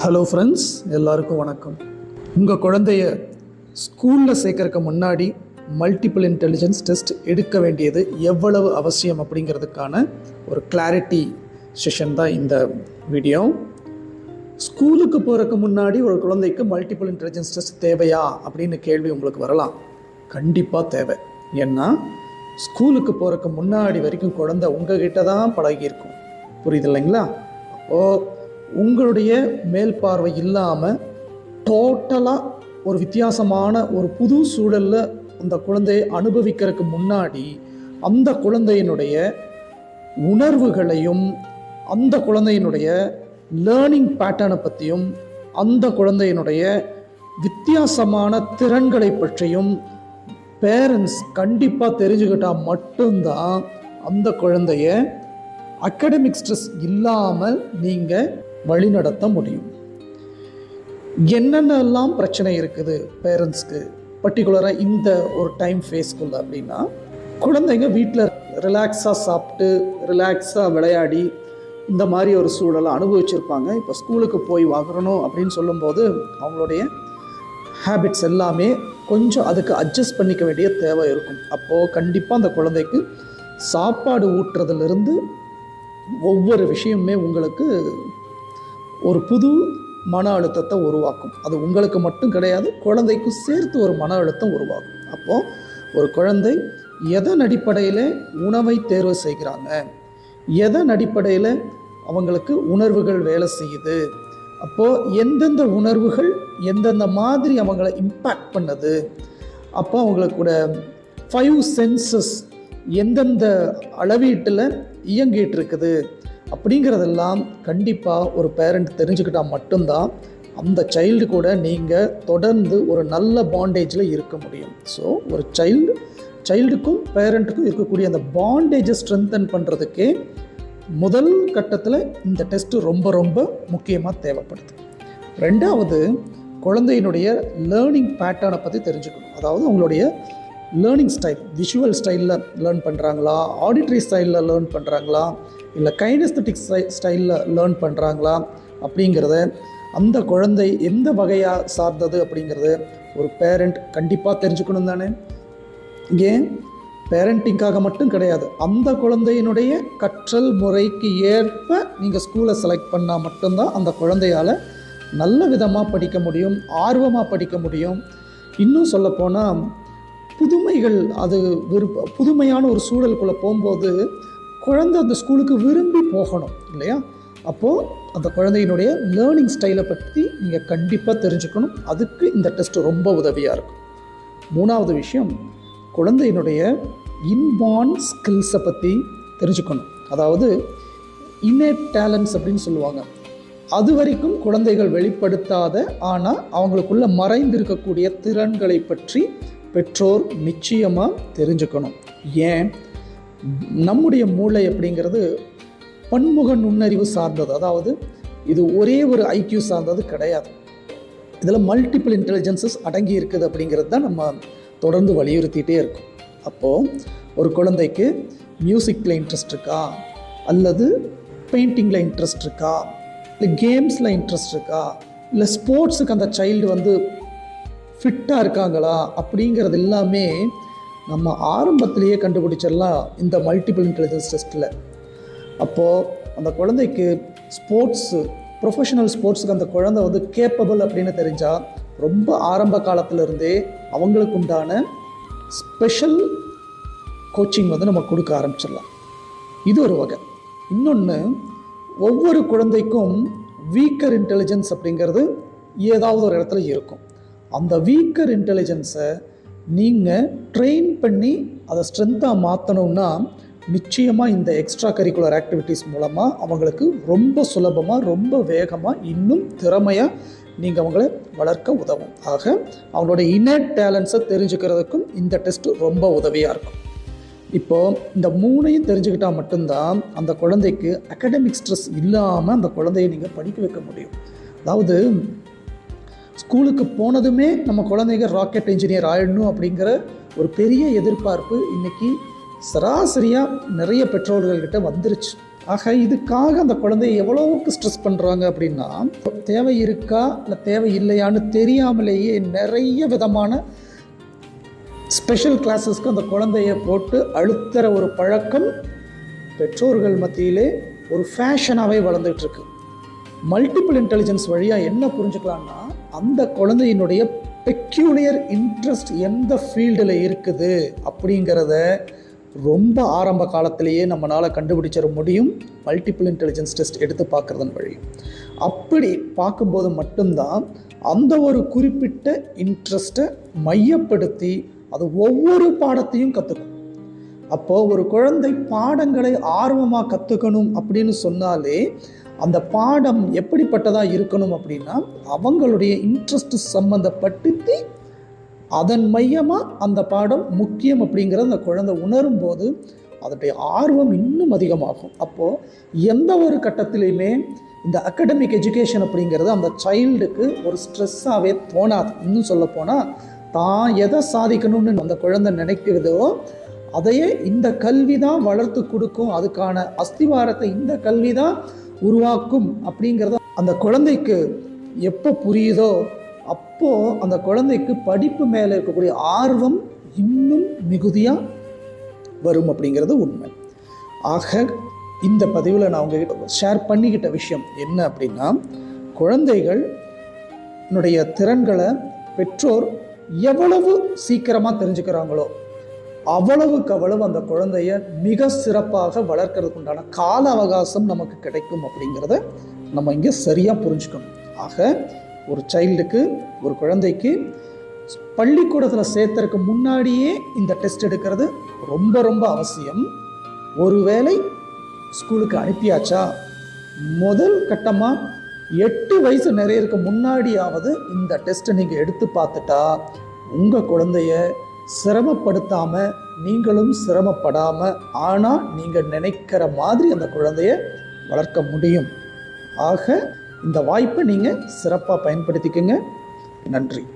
Hello friends எல்லாருக்கும் வணக்கம். உங்கள் குழந்தைய ஸ்கூலில் சேர்க்கறதுக்கு முன்னாடி மல்டிபிள் இன்டெலிஜென்ஸ் டெஸ்ட் எடுக்க வேண்டியது எவ்வளவு அவசியம் அப்படிங்கிறதுக்கான ஒரு கிளாரிட்டி செஷன் தான் இந்த வீடியோ ஸ்கூலுக்கு போகிறதுக்கு முன்னாடி ஒரு குழந்தைக்கு மல்டிபிள் இன்டெலிஜென்ஸ் டெஸ்ட் தேவையா அப்படின்னு கேள்வி உங்களுக்கு வரலாம். கண்டிப்பாக தேவை. ஏன்னா ஸ்கூலுக்கு போகிறதுக்கு முன்னாடி வரைக்கும் குழந்தை உங்ககிட்ட தான் பழகியிருக்கும். புரியுது இல்லைங்களா? அப்போது உங்களுடைய மேல் பார்வை இல்லாமல் டோட்டலாக ஒரு வித்தியாசமான ஒரு புது சூழலில் அந்த குழந்தையை அனுபவிக்கிறதுக்கு முன்னாடி அந்த குழந்தையினுடைய உணர்வுகளையும் அந்த குழந்தையினுடைய லேர்னிங் பேட்டர்னை பற்றியும் அந்த குழந்தையினுடைய வித்தியாசமான திறன்களை பற்றியும் பேரண்ட்ஸ் கண்டிப்பாக தெரிஞ்சுக்கிட்டால் மட்டும்தான் அந்த குழந்தைய அகடமிக் ஸ்ட்ரெஸ் இல்லாமல் நீங்கள் வழிநடத்த முடியும். என்னென்னலாம் பிரச்சனை இருக்குது பேரண்ட்ஸ்க்கு? பர்டிகுலராக இந்த ஒரு டைம் ஃபேஸ்க்குள்ள அப்படின்னா குழந்தைங்க வீட்டில் ரிலாக்ஸாக சாப்பிட்டு ரிலாக்ஸாக விளையாடி இந்த மாதிரி ஒரு சூழலை அனுபவிச்சிருப்பாங்க. இப்போ ஸ்கூலுக்கு போய் வாங்கணும் அப்படின்னு சொல்லும்போது அவங்களுடைய ஹேபிட்ஸ் எல்லாமே கொஞ்சம் அதுக்கு அட்ஜஸ்ட் பண்ணிக்க வேண்டிய தேவை இருக்கும். அப்போது கண்டிப்பாக அந்த குழந்தைக்கு சாப்பாடு ஊட்டுறதுலேருந்து ஒவ்வொரு விஷயமுமே உங்களுக்கு ஒரு புது மன அழுத்தத்தை உருவாக்கும். அது உங்களுக்கு மட்டும் கிடையாது குழந்தைக்கும் சேர்த்து ஒரு மன அழுத்தம் உருவாகும் அப்போது ஒரு குழந்தை எதன் அடிப்படையில் உணவை தேர்வு செய்கிறாங்க? எதன் அடிப்படையில் அவங்களுக்கு உணர்வுகள் வேலை செய்யுது? அப்போது எந்தெந்த உணர்வுகள் எந்தெந்த மாதிரி அவங்கள இம்பேக்ட் பண்ணுது? அப்போ அவங்களுக்கு கூட ஃபைவ் சென்சஸ் எந்தெந்த அளவீட்டில் இயங்கிட்டு இருக்குது? அப்படிங்கிறதெல்லாம் கண்டிப்பாக ஒரு பேரண்ட் தெரிஞ்சுக்கிட்டால் மட்டும்தான் அந்த சைல்டு கூட நீங்கள் தொடர்ந்து ஒரு நல்ல பாண்டேஜில் இருக்க முடியும். ஸோ ஒரு சைல்டு சைல்டுக்கும் பேரண்ட்டுக்கும் இருக்கக்கூடிய அந்த பாண்டேஜை ஸ்ட்ரென்தன் பண்ணுறதுக்கே முதல் கட்டத்தில் இந்த டெஸ்ட்டு ரொம்ப ரொம்ப முக்கியமாக தேவைப்படுது. ரெண்டாவது குழந்தையினுடைய லேர்னிங் பேட்டர்னை பற்றி தெரிஞ்சுக்கணும். அதாவது அவங்களுடைய லேர்னிங் ஸ்டைல் விஷுவல் ஸ்டைலில் லேர்ன் பண்ணுறாங்களா ஆடிட்ரி ஸ்டைலில் லேர்ன் பண்ணுறாங்களா இல்லை கைனஸ்தட்டிக் ஸ்டைலில் லேர்ன் பண்ணுறாங்களா அப்படிங்கிறத அந்த குழந்தை எந்த வகையாக சார்ந்தது அப்படிங்கிறது ஒரு பேரண்ட் கண்டிப்பாக தெரிஞ்சுக்கணும் தானே? ஏன்? பேரண்டிங்காக மட்டும் கிடையாது. அந்த குழந்தையினுடைய கற்றல் முறைக்கு ஏற்ப நீங்கள் ஸ்கூலை செலக்ட் பண்ணால் மட்டும்தான் அந்த குழந்தையால் நல்ல விதமாக படிக்க முடியும் ஆர்வமாக படிக்க முடியும். இன்னும் சொல்லப்போனால் புதுமைகள் அது விருப்ப புதுமையான ஒரு சூழலுக்குள்ளே போகும்போது குழந்தை அந்த ஸ்கூலுக்கு விரும்பி போகணும் இல்லையா? அப்போது அந்த குழந்தையினுடைய லேர்னிங் ஸ்டைலை பற்றி நீங்கள் கண்டிப்பாக தெரிஞ்சுக்கணும். அதுக்கு இந்த டெஸ்ட் ரொம்ப உதவியாக இருக்கும். மூணாவது விஷயம் குழந்தையினுடைய இன்பான் ஸ்கில்ஸை பற்றி தெரிஞ்சுக்கணும். அதாவது இன்னேட் டேலண்ட்ஸ் அப்படின்னு சொல்லுவாங்க. அது வரைக்கும் குழந்தைகள் வெளிப்படுத்தாத ஆனால் அவங்களுக்குள்ள மறைந்திருக்கக்கூடிய திறன்களை பற்றி பெற்றோர் நிச்சயமாக தெரிஞ்சுக்கணும். ஏன்? நம்முடைய மூளை அப்படிங்கிறது பன்முக நுண்ணறிவு சார்ந்தது. அதாவது இது ஒரே ஒரு ஐக்கியூ சார்ந்தது கிடையாது. இதில் மல்டிபிள் இன்டெலிஜென்சஸ் அடங்கி இருக்குது அப்படிங்கிறது தான் நம்ம தொடர்ந்து வலியுறுத்திகிட்டே இருக்கோம். அப்போது ஒரு குழந்தைக்கு மியூசிக்கில் இன்ட்ரெஸ்ட் இருக்கா? அல்லது பெயிண்டிங்கில் இன்ட்ரெஸ்ட் இருக்கா? இல்லை கேம்ஸில் இன்ட்ரெஸ்ட் இருக்கா? இல்லை ஸ்போர்ட்ஸுக்கு அந்த சைல்டு வந்து ஃபிட்டாக இருக்காங்களா அப்படிங்கிறது எல்லாமே நம்ம ஆரம்பத்திலேயே கண்டுபிடிச்சிடலாம் இந்த மல்டிபிள் இன்டெலிஜென்ஸ் டெஸ்ட்டில் அப்போது அந்த குழந்தைக்கு ஸ்போர்ட்ஸு ப்ரொஃபஷனல் ஸ்போர்ட்ஸுக்கு அந்த குழந்தை வந்து கேப்பபிள் அப்படின்னு தெரிஞ்சால் ரொம்ப ஆரம்ப காலத்திலிருந்தே அவங்களுக்கு உண்டான ஸ்பெஷல் கோச்சிங் வந்து நம்ம கொடுக்க ஆரம்பிச்சிடலாம். இது ஒரு வகை. இன்னொன்று ஒவ்வொரு குழந்தைக்கும் வீக்கர் இன்டெலிஜென்ஸ் அப்படிங்கிறது ஏதாவது ஒரு இடத்துல இருக்கும். அந்த வீக்கர் இன்டெலிஜென்ஸை நீங்கள் ட்ரெயின் பண்ணி அதை ஸ்ட்ரென்த்தாக மாற்றணும்னா நிச்சயமாக இந்த எக்ஸ்ட்ரா கரிக்குலர் ஆக்டிவிட்டீஸ் மூலமாக அவங்களுக்கு ரொம்ப சுலபமாக ரொம்ப வேகமாக இன்னும் திறமையாக நீங்கள் அவங்கள வளர்க்க உதவும். ஆக அவங்களோட இன்னட் டேலண்ட்ஸை தெரிஞ்சுக்கிறதுக்கும் இந்த டெஸ்ட்டு ரொம்ப உதவியாக இருக்கும். இப்போது இந்த மூணையும் தெரிஞ்சுக்கிட்டால் மட்டும்தான் அந்த குழந்தைக்கு அகடமிக் ஸ்ட்ரெஸ் இல்லாமல் அந்த குழந்தையை நீங்கள் படிக்க வைக்க முடியும். அதாவது ஸ்கூலுக்கு போனதுமே நம்ம குழந்தைங்க ராக்கெட் இன்ஜினியர் ஆயிடணும் அப்படிங்கிற ஒரு பெரிய எதிர்பார்ப்பு இன்றைக்கி சராசரியாக நிறைய பெற்றோர்கள்கிட்ட வந்துருச்சு. ஆக இதுக்காக அந்த குழந்தைய எவ்வளவுக்கு ஸ்ட்ரெஸ் பண்ணுறாங்க அப்படின்னா தேவை இருக்கா இல்லை தேவை இல்லையான்னு தெரியாமலேயே நிறைய விதமான ஸ்பெஷல் கிளாஸஸ்க்கு அந்த குழந்தைய போட்டு அழுத்துற ஒரு பழக்கம் பெற்றோர்கள் மத்தியிலே ஒரு ஃபேஷனாகவே வளர்ந்துகிட்ருக்கு இருக்கு. மல்டிபிள் இன்டெலிஜென்ஸ் வழியாக என்ன புரிஞ்சுக்கலான்னா அந்த குழந்தையினுடைய பெக்யூலியர் இன்ட்ரெஸ்ட் எந்த ஃபீல்டில் இருக்குது அப்படிங்கிறத ரொம்ப ஆரம்ப காலத்திலேயே நம்மளால் கண்டுபிடிச்சிட முடியும். மல்டிபிள் இன்டெலிஜென்ஸ் டெஸ்ட் எடுத்து பார்க்குறதன் வழி. அப்படி பார்க்கும்போது மட்டும்தான் அந்த ஒரு குறிப்பிட்ட இன்ட்ரெஸ்ட்டை மையப்படுத்தி அது ஒவ்வொரு பாடத்தையும் கற்றுக்கும் அப்போது ஒரு குழந்தை பாடங்களை ஆர்வமாக கற்றுக்கணும் அப்படின்னு சொன்னாலே அந்த பாடம் எப்படிப்பட்டதாக இருக்கணும் அப்படின்னா அவங்களுடைய இன்ட்ரெஸ்ட் சம்மந்தப்படுத்தி அதன் மையமாக அந்த பாடம் முக்கியம் அப்படிங்கிறத அந்த குழந்தை உணரும் போது அதனுடைய ஆர்வம் இன்னும் அதிகமாகும். அப்போது எந்த ஒரு கட்டத்திலையுமே இந்த அகடமிக் எஜுகேஷன் அப்படிங்கிறது அந்த சைல்டுக்கு ஒரு ஸ்ட்ரெஸ்ஸாகவே தோணாது இன்னும் சொல்லப்போனால் தான் எதை சாதிக்கணும்னு அந்த குழந்தை நினைக்கிறதோ அதையே இந்த கல்வி தான் வளர்த்து கொடுக்கும். அதுக்கான அஸ்திவாரத்தை இந்த கல்வி தான் உருவாக்கும் அப்படிங்கிறத அந்த குழந்தைக்கு எப்போ புரியுதோ அப்போது அந்த குழந்தைக்கு படிப்பு மேலே இருக்கக்கூடிய ஆர்வம் இன்னும் மிகுதியாக வரும் அப்படிங்கிறது உண்மை. ஆக இந்த பதிவில் நான் உங்ககிட்ட ஷேர் பண்ணிக்கிட்ட விஷயம் என்ன அப்படின்னா குழந்தைகள் என்னுடைய திறன்களை பெற்றோர் எவ்வளவு சீக்கிரமாக தெரிஞ்சுக்கிறாங்களோ அவ்வளவுக்கு அவ்வளவு அந்த குழந்தைய மிக சிறப்பாக வளர்க்கறதுக்கு உண்டான கால அவகாசம் நமக்கு கிடைக்கும் அப்படிங்கிறத நம்ம இங்கே சரியாக புரிஞ்சுக்கணும். ஆக ஒரு சைல்டுக்கு ஒரு குழந்தைக்கு பள்ளிக்கூடத்தில் சேர்த்துறதுக்கு முன்னாடியே இந்த டெஸ்ட் எடுக்கிறது ரொம்ப ரொம்ப அவசியம். ஒருவேளை ஸ்கூலுக்கு அனுப்பியாச்சா? முதல் கட்டமாக எட்டு வயசு நிறையறதுக்கு முன்னாடியாவது இந்த டெஸ்ட்டை நீங்கள் எடுத்து பார்த்துட்டா உங்கள் குழந்தைய சிரமப்படுத்தாமல் நீங்களும் சிரமப்படாமல் ஆனால் நீங்கள் நினைக்கிற மாதிரி அந்த குழந்தைய வளர்க்க முடியும். ஆக இந்த வாய்ப்பை நீங்கள் சிறப்பாக பயன்படுத்திக்கங்க. நன்றி.